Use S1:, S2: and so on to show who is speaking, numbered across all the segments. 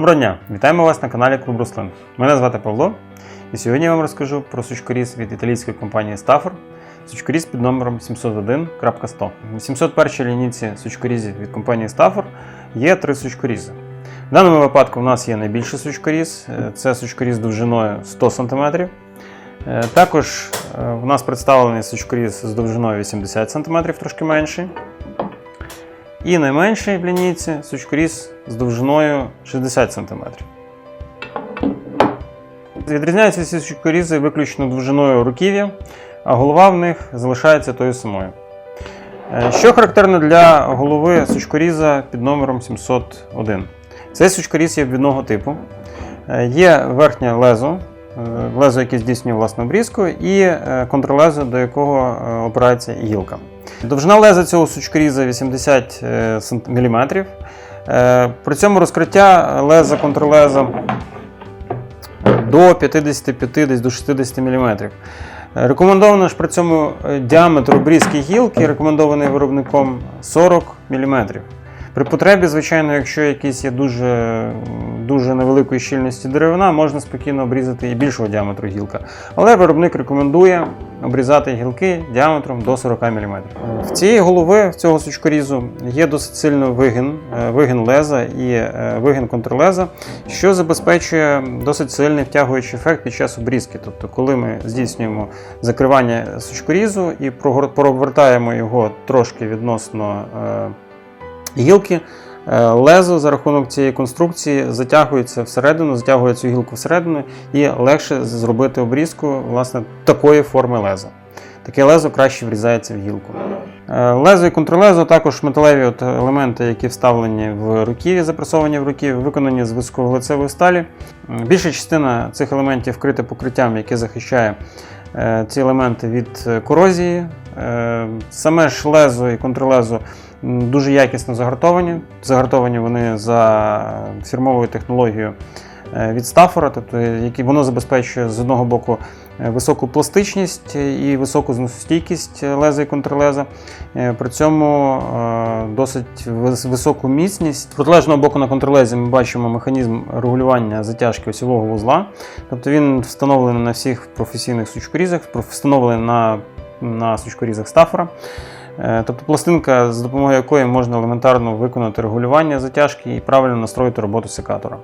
S1: Доброго дня! Вітаємо вас на каналі Клуб Руслин. Мене звати Павло, і сьогодні я вам розкажу про сучкоріз від італійської компанії Stafford. Сучкоріз під номером 701.100. В 801 лінійці сучкорізів від компанії Stafford є три сучкорізи. В даному випадку у нас є найбільший сучкоріз, е, це сучкоріз довжиною 100 см. Е, Також е, в нас представлений сучкоріз з довжиною 80 см, трошки менший. І найменший в лінійці сучкоріз з довжиною 60 см. Відрізняються ці сучкорізи виключно довжиною руків'я, а голова в них залишається тою самою. Е, Що характерно для голови сучкоріза під номером 701? Цей сучкоріз є обвідного типу. Е, Є верхнє лезо, е, лезо, яке здійснює власну обрізку, і контрлезо, до якого опирається гілка. Довжина леза цього сучкоріза 80 мм. При цьому розкриття леза контрлеза до 55 десь до 60 мм. Рекомендовано ж при цьому е, діаметр обрізки гілки, рекомендований виробником 40 мм. При потребі, звичайно, якщо якісь є дуже, дуже невеликої щільності деревина, можна спокійно обрізати і більшого діаметру гілка. Але виробник рекомендує обрізати гілки діаметром до 40 мм. В цієї голови, в цього сучкорізу, є досить сильний вигин, е, вигин леза і е, вигин контрлеза, що забезпечує досить сильний втягуючий ефект під час обрізки. Тобто, коли ми здійснюємо закривання сучкорізу і прогор- провертаємо його трошки відносно е, гілки, е, лезо за рахунок цієї конструкції затягується всередину, затягує цю гілку всередину і легше зробити обрізку власне такої форми леза. Таке лезо краще врізається в гілку. Е, Лезо і контрлезо також металеві от елементи, які вставлені в руків'я, запресовані в руків'я, виконані з високовуглецевої сталі. Більша частина цих елементів вкрита покриттям, яке захищає е, ці елементи від корозії. Е, Саме ж лезо і контрлезо дуже якісно загартовані. Загартовані вони за фірмовою технологією е, від Стафора, тобто які воно забезпечує з одного боку е, високу пластичність і високу зносостійкість леза і контрлеза. При цьому досить високу міцність. З протилежного боку на контрлезі ми бачимо механізм регулювання затяжки осьового вузла. Тобто він встановлений на всіх професійних сучкорізах, встановлений на, на сучкорізах Стафора. Е, Тобто пластинка, з допомогою якої можна елементарно виконати регулювання затяжки і правильно настроїти роботу секатора.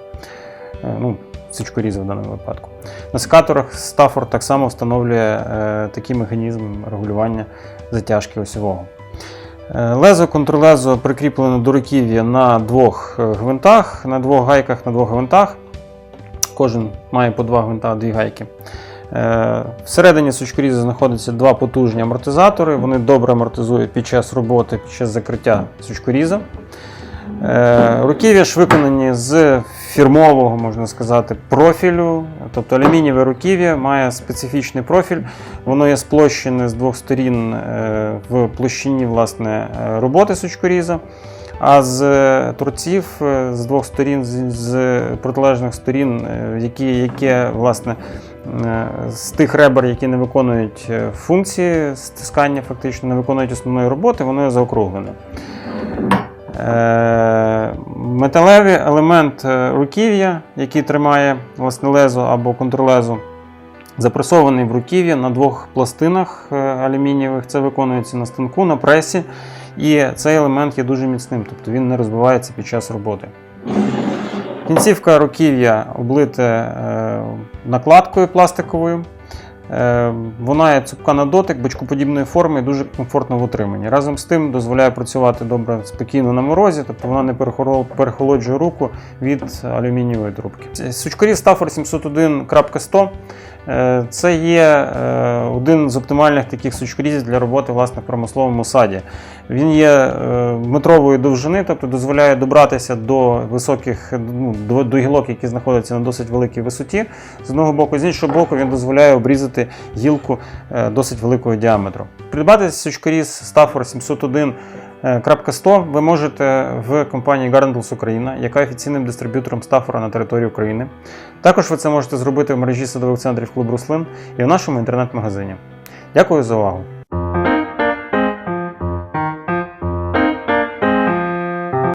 S1: Е, Ну, сучкоріза в даному випадку. На секаторах Stafford так само встановлює е, такий механізм регулювання затяжки осьового. Лезо контрлезо прикріплено до руків'я на двох гвинтах, на двох гайках, на двох гвинтах. Кожен має по два гвинта, дві гайки. Е, Всередині сучкоріза знаходяться два потужні амортизатори. Вони добре амортизують під час роботи, під час закриття сучкоріза. Е, Руків'я ж виконані з фірмового, можна сказати, профілю. Тобто алюмінієве руків'я має специфічний профіль. Воно є сплощене з двох сторін е, в площині власне, роботи сучкоріза. А з торців з двох сторін, з, протилежних сторін, які, яке, власне, з тих ребер, які не виконують е, функції стискання, фактично не виконують основної роботи, воно є заокруглене. Е, Металевий елемент е, руків'я, який тримає власне лезо або контрлезо, запресований в руків'я на двох пластинах е, алюмінієвих. Це виконується на станку, на пресі. І цей елемент є дуже міцним, тобто він не розбивається під час роботи. Кінцівка руків'я облите е, накладкою пластиковою. Е, Вона є цупка на дотик, бочкоподібної форми і дуже комфортно в утриманні. Разом з тим дозволяє працювати добре спокійно на морозі, тобто вона не перехолоджує руку від алюмінієвої трубки. Сучкоріз Stafford 701.100 е, це є один з оптимальних таких сучкорізів для роботи власне, в промисловому саді. Він є е, метрової довжини, тобто дозволяє добратися до високих ну, до, гілок, які знаходяться на досить великій висоті. З одного боку, з іншого боку, він дозволяє обрізати гілку е, досить великого діаметру. Придбати сучкоріз Stafford 701 100 ви можете в компанії Garden Україна, яка офіційним дистриб'ютором Стафора на території України. Також ви це можете зробити в мережі садових центрів Клуб Руслин і в нашому інтернет-магазині. Дякую за увагу!